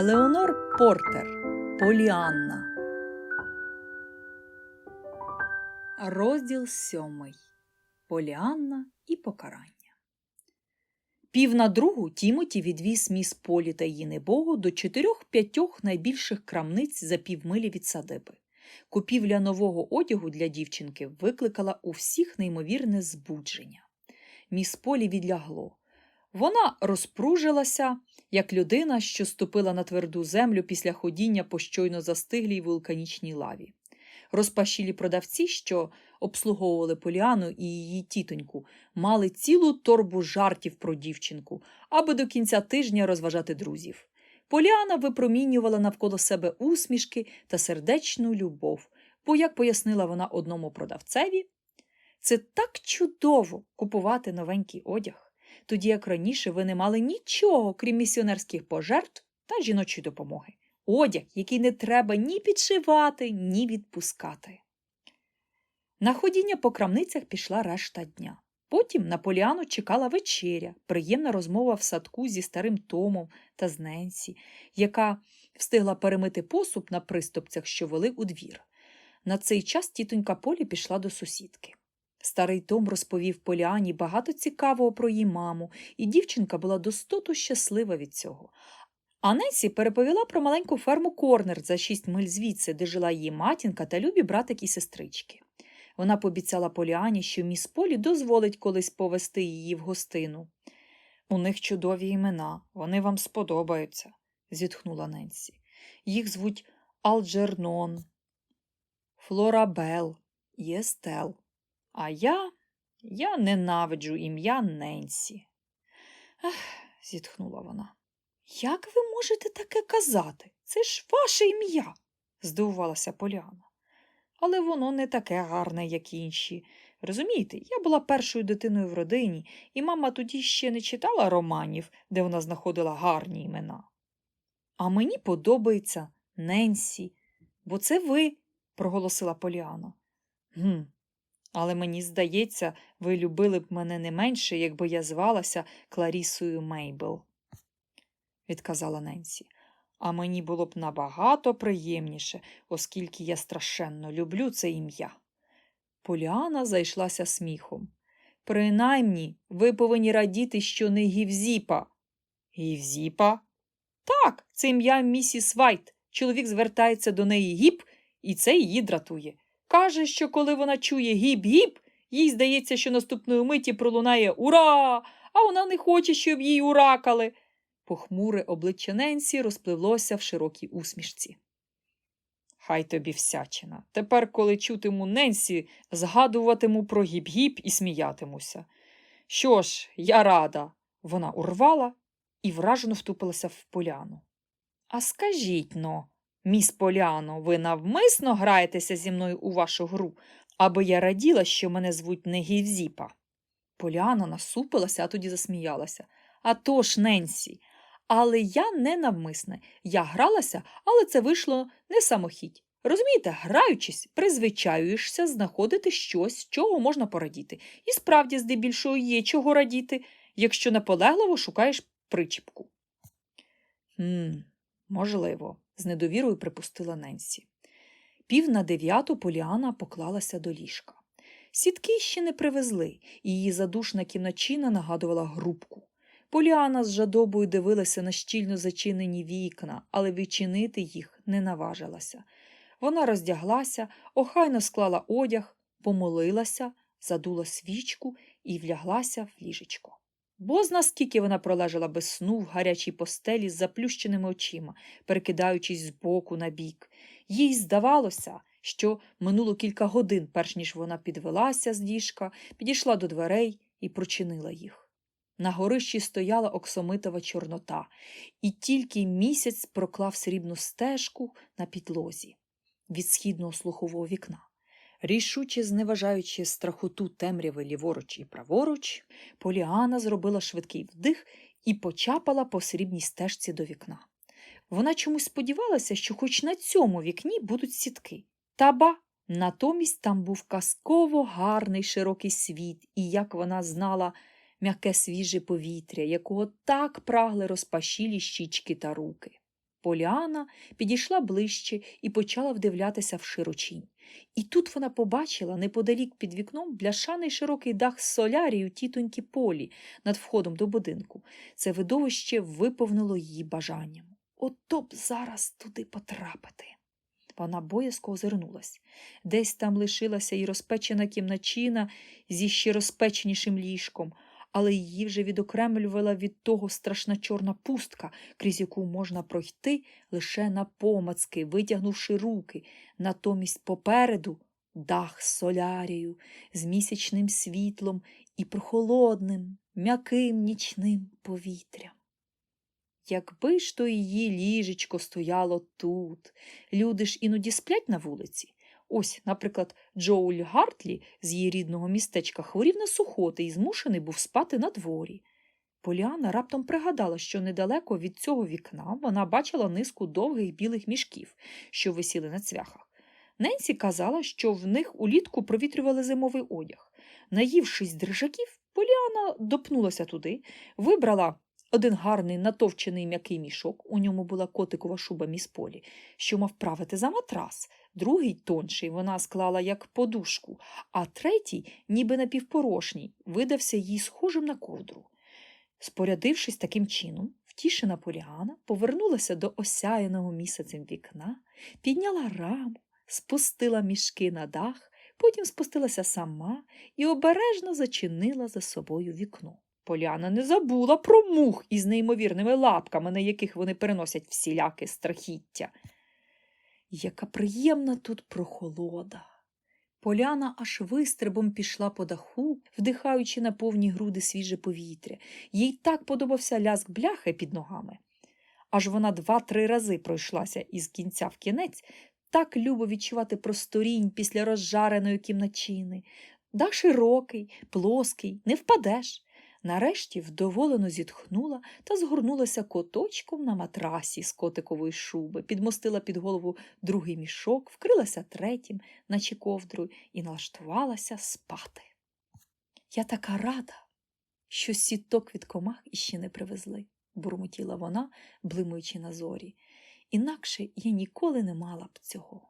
Елеонор Портер Поліанна. Розділ сьомий. Поліанна і покарання. Пів на другу Тімоті відвіз міс Полі та її небогу до чотирьох-п'ятьох найбільших крамниць за півмилі від садиби. Купівля нового одягу для дівчинки викликала у всіх неймовірне збудження. Міс Полі відлягло. Вона розпружилася, як людина, що ступила на тверду землю після ходіння по щойно застиглій вулканічній лаві. Розпашілі продавці, що обслуговували Поліану і її тітоньку, мали цілу торбу жартів про дівчинку, аби до кінця тижня розважати друзів. Поліана випромінювала навколо себе усмішки та сердечну любов, бо, як пояснила вона одному продавцеві, це так чудово купувати новенький одяг тоді як раніше ви не мали нічого, крім місіонерських пожертв та жіночої допомоги. Одяг, який не треба ні підшивати, ні відпускати. На ходіння по крамницях пішла решта дня. Потім на Поліану чекала вечеря, приємна розмова в садку зі старим Томом та з Ненсі, яка встигла перемити посуд на приступцях, що вели у двір. На цей час тітонька Полі пішла до сусідки. Старий Том розповів Поліані багато цікавого про її маму, і дівчинка була достоту щаслива від цього. А Ненсі переповіла про маленьку ферму Корнер за шість миль звідси, де жила її матінка та любі братик і сестрички. Вона пообіцяла Поліані, що міс Полі дозволить колись повести її в гостину. У них чудові імена, вони вам сподобаються, зітхнула Ненсі. Їх звуть Алджернон, Флорабел і Естел. А я я ненавиджу ім'я Ненсі. Ех, зітхнула вона. Як ви можете таке казати? Це ж ваше ім'я, здивувалася Поляна. Але воно не таке гарне, як інші. Розумієте, я була першою дитиною в родині, і мама тоді ще не читала романів, де вона знаходила гарні імена. А мені подобається Ненсі, бо це ви, проголосила Поліана. Гм, але мені здається, ви любили б мене не менше, якби я звалася Кларісою Мейбл, відказала Ненсі. А мені було б набагато приємніше, оскільки я страшенно люблю це ім'я. Поліана зайшлася сміхом. Принаймні, ви повинні радіти, що не Гівзіпа. Гівзіпа? Так, це ім'я місіс Вайт. Чоловік звертається до неї гіп, і це її дратує. Каже, що коли вона чує гіп-гіп, їй здається, що наступної миті пролунає Ура! А вона не хоче, щоб їй уракали. Похмуре обличчя Ненсі розпливлося в широкій усмішці. Хай тобі всячина. Тепер, коли чутиму Ненсі, згадуватиму про гіп-гіп і сміятимуся. Що ж, я рада. Вона урвала і вражено втупилася в поляну. А скажіть но, Міс Поляно, ви навмисно граєтеся зі мною у вашу гру, аби я раділа, що мене звуть не Гівзіпа. Поляна насупилася, а тоді засміялася. «А то ж, Ненсі, але я не навмисне. Я гралася, але це вийшло не самохідь. Розумієте, граючись, призвичаюєшся знаходити щось, чого можна порадіти. І справді, здебільшого, є чого радіти, якщо наполегливо шукаєш причіпку. «Хм, Можливо з недовірою припустила Ненсі. Пів на дев'яту Поліана поклалася до ліжка. Сітки ще не привезли, і її задушна кімначина нагадувала грубку. Поліана з жадобою дивилася на щільно зачинені вікна, але відчинити їх не наважилася. Вона роздяглася, охайно склала одяг, помолилася, задула свічку і вляглася в ліжечко. Бозна скільки вона пролежала без сну в гарячій постелі з заплющеними очима, перекидаючись з боку на бік. Їй здавалося, що минуло кілька годин, перш ніж вона підвелася з ліжка, підійшла до дверей і прочинила їх. На горищі стояла оксомитова чорнота, і тільки місяць проклав срібну стежку на підлозі від східного слухового вікна. Рішуче зневажаючи страхоту темряви ліворуч і праворуч, Поліана зробила швидкий вдих і почапала по срібній стежці до вікна. Вона чомусь сподівалася, що хоч на цьому вікні будуть сітки. Та ба, натомість там був казково гарний широкий світ, і, як вона знала, м'яке свіже повітря, якого так прагли розпашілі щічки та руки. Поліана підійшла ближче і почала вдивлятися в широчінь. І тут вона побачила неподалік під вікном бляшаний широкий дах солярію тітоньки Полі над входом до будинку. Це видовище виповнило її бажанням. Ото б зараз туди потрапити. Вона боязко озирнулась. Десь там лишилася і розпечена кімначина зі ще розпеченішим ліжком, але її вже відокремлювала від того страшна чорна пустка, крізь яку можна пройти лише напомацки, витягнувши руки, натомість попереду дах з солярію, з місячним світлом і прохолодним, м'яким нічним повітрям. Якби ж то її ліжечко стояло тут, люди ж іноді сплять на вулиці. Ось, наприклад, Джоуль Гартлі з її рідного містечка хворів на сухоти і змушений був спати на дворі. Поліана раптом пригадала, що недалеко від цього вікна вона бачила низку довгих білих мішків, що висіли на цвяхах. Ненсі казала, що в них улітку провітрювали зимовий одяг. Наївшись дрижаків, Поліана допнулася туди, вибрала один гарний натовчений м'який мішок, у ньому була котикова шуба міс Полі, що мав правити за матрас, другий тонший вона склала як подушку, а третій, ніби напівпорошній, видався їй схожим на ковдру. Спорядившись таким чином, втішена Поліана повернулася до осяяного місяцем вікна, підняла раму, спустила мішки на дах, потім спустилася сама і обережно зачинила за собою вікно. Поляна не забула про мух із неймовірними лапками, на яких вони переносять всіляке страхіття. Яка приємна тут прохолода. Поляна аж вистрибом пішла по даху, вдихаючи на повні груди свіже повітря. Їй так подобався ляск бляхи під ногами. Аж вона два-три рази пройшлася із кінця в кінець, так любо відчувати просторінь після розжареної кімначини. Дах широкий, плоский, не впадеш. Нарешті вдоволено зітхнула та згорнулася коточком на матрасі з котикової шуби, підмостила під голову другий мішок, вкрилася третім, наче ковдрою, і налаштувалася спати. Я така рада, що сіток від комах іще не привезли, бурмотіла вона, блимуючи на зорі. Інакше я ніколи не мала б цього.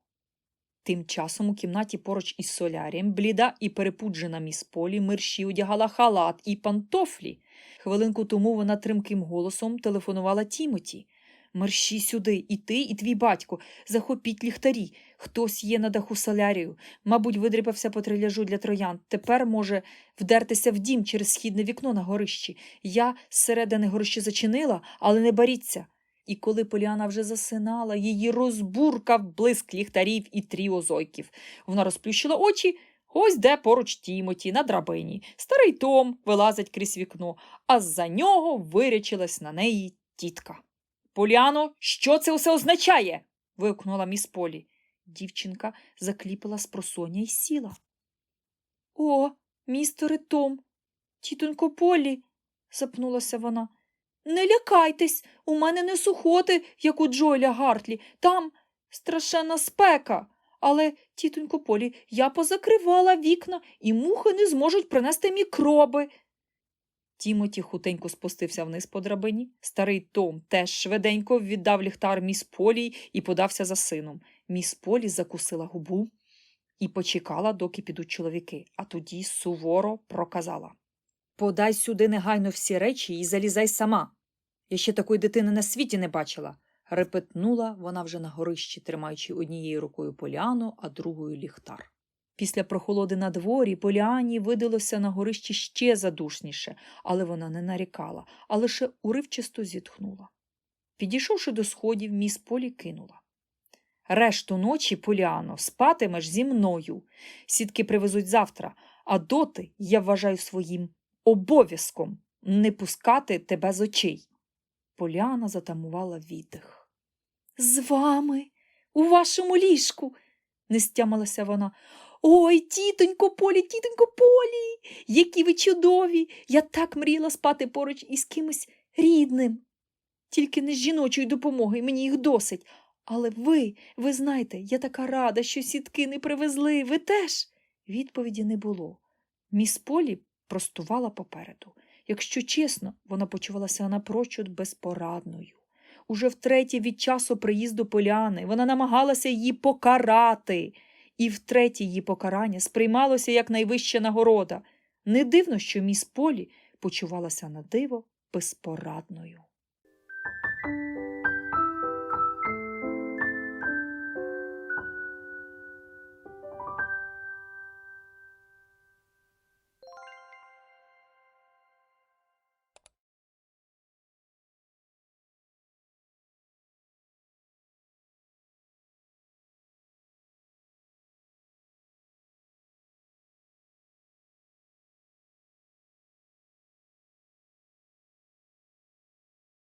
Тим часом у кімнаті поруч із солярієм бліда і перепуджена міс Полі мерщі одягала халат і пантофлі. Хвилинку тому вона тримким голосом телефонувала Тімоті. Мерщі сюди, і ти, і твій батько, захопіть ліхтарі. Хтось є на даху солярію. Мабуть, видріпався по триляжу для троян. Тепер може вдертися в дім через східне вікно на горищі. Я зсередини горищі зачинила, але не боріться. І коли Поліана вже засинала, її розбуркав блиск ліхтарів і тріо зойків. Вона розплющила очі. Ось де поруч Тімоті на драбині. Старий Том вилазить крізь вікно, а з-за нього вирячилась на неї тітка. Поліано, що це усе означає? вигукнула міс Полі. Дівчинка закліпала з просоння й сіла. О, містере Том, тітонько Полі, запнулася вона. Не лякайтесь, у мене не сухоти, як у Джоеля Гартлі. Там страшенна спека. Але, тітонько Полі, я позакривала вікна, і мухи не зможуть принести мікроби. Тімоті хутенько спустився вниз по драбині. Старий Том теж швиденько віддав ліхтар міс Полі і подався за сином. Міс Полі закусила губу і почекала, доки підуть чоловіки, а тоді суворо проказала Подай сюди негайно всі речі і залізай сама. Я ще такої дитини на світі не бачила. репетнула вона вже на горищі, тримаючи однією рукою поляну, а другою ліхтар. Після прохолоди на дворі Поліані видалося на горищі ще задушніше, але вона не нарікала, а лише уривчисто зітхнула. Підійшовши до сходів, міс Полі кинула. Решту ночі, Поліано, спатимеш зі мною. Сітки привезуть завтра, а доти я вважаю своїм обов'язком не пускати тебе з очей. Поляна затамувала віддих. З вами, у вашому ліжку, не стямилася вона. Ой, тітонько Полі, тітонько Полі, які ви чудові. Я так мріяла спати поруч із кимось рідним. Тільки не з жіночої допомоги, мені їх досить. Але ви, ви знаєте, я така рада, що сітки не привезли. Ви теж? Відповіді не було. Міс Полі простувала попереду. Якщо чесно, вона почувалася напрочуд безпорадною. уже втретє від часу приїзду Поляни. Вона намагалася її покарати, і втретє її покарання сприймалося як найвища нагорода. Не дивно, що міс Полі почувалася на диво безпорадною.